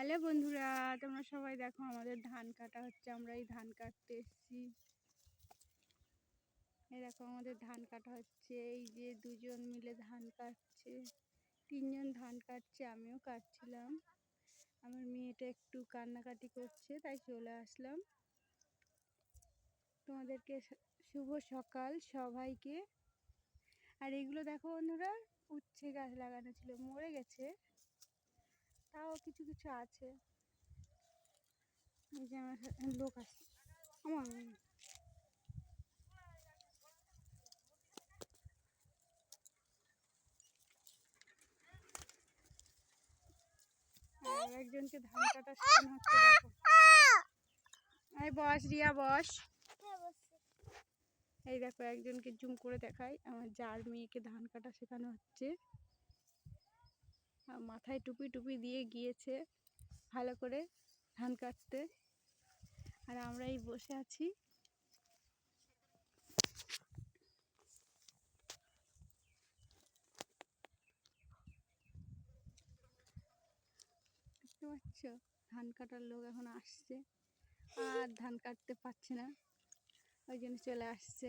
Hello বন্ধুরা, তোমরা সবাই দেখো আমাদের ধান কাটা হচ্ছে, আমরা এই ধান কাটতে এসেছি। এই দেখো আমাদের ধান কাটা হচ্ছে, এই যে দুজন মিলে ধান কাটছে, তিনজন ধান কাটছে, আমিও কাটছিলাম। আমার মেয়েটা একটু কান্নাকাটি করছে, তাই চলে আসলাম। তোমাদেরকে শুভ সকাল সবাইকে। আর এগুলো দেখো বন্ধুরা, উচ্ছে গাছ লাগানো ছিল, মরে গেছে। তাও কিছু কিছু আছে। এই যে আমার লোক আছে আমার আর একজনকে ধান কাটা শেখানো হচ্ছে দেখো। এই বস রিয়া বস। এই দেখো একজনকে জুম করে দেখাই। আমার যার মেয়েকে ধান কাটা শেখানো হচ্ছে। মাথায় টুপি টুপি দিয়ে গিয়েছে ভালো করে ধান কাটতে। আর আমরা এই বসে আছি। দেখতে পাচ্ছ ধান কাটার লোক এখন আসছে। আর ধান কাটতে পারছে না। ওই জন্য চলে আসছে।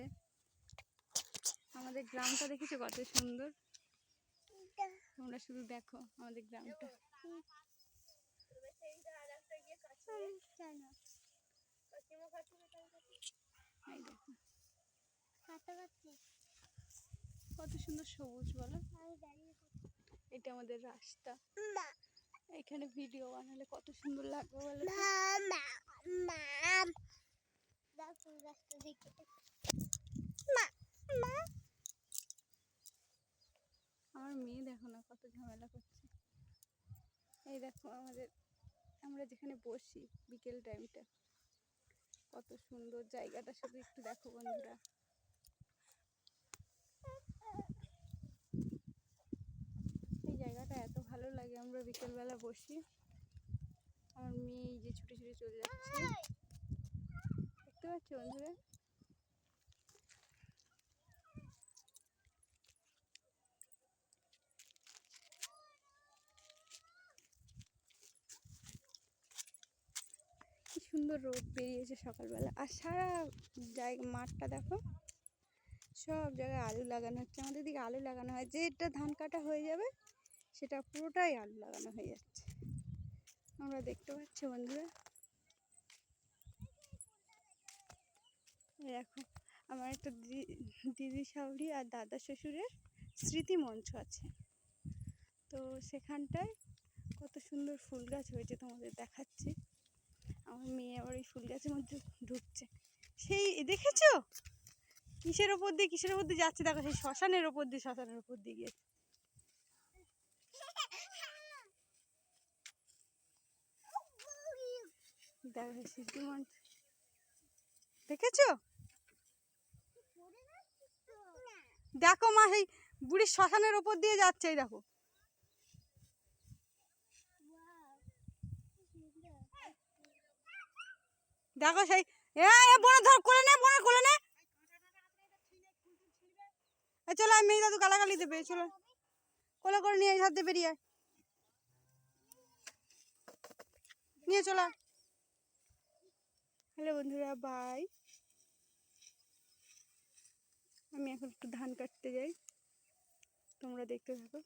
আমাদের গ্রামটা দেখেছ কত সুন্দর? তোমরা শুধু দেখো আমাদের গ্রামটা। কত সুন্দর সবুজ বলো। এটা আমাদের রাস্তা। এখানে ভিডিও বানালে কত সুন্দর লাগবে বলো। তো? আমার মেয়ে দেখো না কত ঝামেলা করছে। এই দেখো আমাদের, আমরা যেখানে বসি বিকেল টাইমটা কত সুন্দর জায়গাটা, শুধু একটু দেখো বন্ধুরা। এই জায়গাটা এত ভালো লাগে, আমরা বিকেলবেলা বসি। আমার মেয়ে যে ছুটে ছুটে চলে যাচ্ছে। দেখতে পাচ্ছ বন্ধুরা? সুন্দর রোদ বেরিয়েছে সকালবেলা। আর সারা জায়গা, মাঠটা দেখো, সব জায়গায় আলু লাগানো হচ্ছে। আমাদের দিকে আলু লাগানো হয়। যেটা ধান কাটা হয়ে যাবে, সেটা পুরোটাই আলু লাগানো হয়ে যাচ্ছে। আমরা দেখতে পাচ্ছি বন্ধুরা। দেখো, আমার একটা দিদি শাশুড়ি আর দাদা শ্বশুরের স্মৃতি মঞ্চ আছে। তো সেখানটায় কত সুন্দর ফুল গাছ হয়েছে তোমাদের দেখাচ্ছি। আমার মেয়ে আবার ওই ফুল গাছের মধ্যে ঢুকছে। সেই দেখেছ? কিসের ওপর দিয়ে, কিসের ওপর দিয়ে যাচ্ছে? দেখো, সেই শ্মশানের ওপর দিয়ে, শ্মশানের ওপর দিয়ে গিয়েছে। দেখো দেখেছ? দেখো মা, সেই বুড়ির শ্মশানের ওপর দিয়ে যাচ্ছে, এই দেখো। দেখো সেই, এ বনে ধর, কোলে নে, বনে, কোলে নে। চলো, আমি দাদু গালাগালি দেবে, চলো। কোলে করে নিয়ে হাত দিয়ে বেরিয়ে। নিয়ে চলো। হ্যালো বন্ধুরা বাই আমি এখন একটু ধান কাটতে যাই। তোমরা দেখতে থাকো।